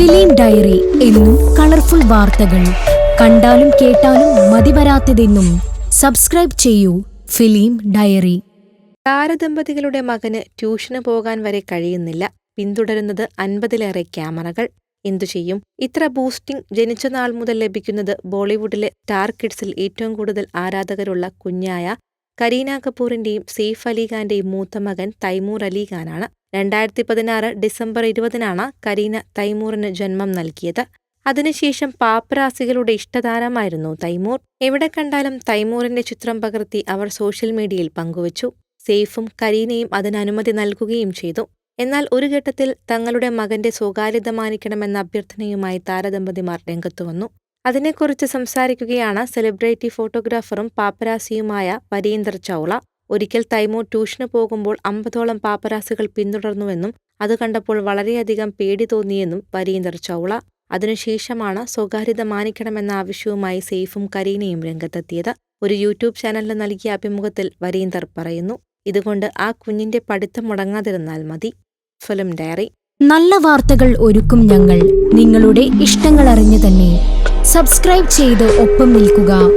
Film diary എന്നും colourful വാർത്തകൾ. കണ്ടാലും കേട്ടാലും മതിവരാത്തതെന്നും സബ്സ്ക്രൈബ് ചെയ്യൂ ഫിലിം ഡയറി. താരദമ്പതികളുടെ മകന് ട്യൂഷന് പോകാൻ വരെ കഴിയുന്നില്ല. പിന്തുടരുന്നത് അൻപതിലേറെ ക്യാമറകൾ. എന്തു ചെയ്യും? ഇത്ര ബൂസ്റ്റിംഗ് ജനിച്ച നാൾ മുതൽ ലഭിക്കുന്നത് ബോളിവുഡിലെ സ്റ്റാർ കിഡ്സിൽ ഏറ്റവും കൂടുതൽ ആരാധകരുള്ള കുഞ്ഞായ കരീന കപൂറിന്റെയും സെയ്ഫ് അലി ഖാന്റെയും മൂത്ത മകൻ തൈമൂർ അലി ഖാനാണ്. രണ്ടായിരത്തി പതിനാറ് ഡിസംബർ ഇരുപതിനാണ് കരീന തൈമൂറിന് ജന്മം നൽകിയത്. അതിനുശേഷം പാപ്പരാസികളുടെ ഇഷ്ടതാരമായിരുന്നു തൈമൂർ. എവിടെ കണ്ടാലും തൈമൂറിന്റെ ചിത്രം പകർത്തി അവർ സോഷ്യൽ മീഡിയയിൽ പങ്കുവച്ചു. സെയ്ഫും കരീനയും അതിന് അനുമതി നൽകുകയും ചെയ്തു. എന്നാൽ ഒരു ഘട്ടത്തിൽ തങ്ങളുടെ മകന്റെ സ്വകാര്യത മാനിക്കണമെന്ന അഭ്യർത്ഥനയുമായി താരദമ്പതിമാർ രംഗത്തു വന്നു. അതിനെക്കുറിച്ച് സംസാരിക്കുകയാണ് സെലിബ്രിറ്റി ഫോട്ടോഗ്രാഫറും പാപ്പരാസിയുമായ വരീന്ദർ ചൗള. ഒരിക്കൽ തൈമൂർ ട്യൂഷന് പോകുമ്പോൾ അമ്പതോളം പാപ്പരാസികൾ പിന്തുടർന്നുവെന്നും അത് കണ്ടപ്പോൾ വളരെയധികം പേടി തോന്നിയെന്നും വരീന്ദർ ചൗള. അതിനുശേഷമാണ് സ്വകാര്യത മാനിക്കണമെന്ന ആവശ്യവുമായി സെയ്ഫും കരീനയും രംഗത്തെത്തിയത്. ഒരു യൂട്യൂബ് ചാനലിന് നൽകിയ അഭിമുഖത്തിൽ വരീന്ദർ പറയുന്നു ഇതുകൊണ്ട് ആ കുഞ്ഞിന്റെ പഠിത്തം മുടങ്ങാതിരുന്നാൽ മതി. Film diary. നല്ല വാർത്തകൾ ഒരുക്കും ഞങ്ങൾ. നിങ്ങളുടെ ഇഷ്ടങ്ങൾ അറിഞ്ഞു തന്നെ. സബ്സ്ക്രൈബ് ചെയ്ത് ഒപ്പം നിൽക്കുക.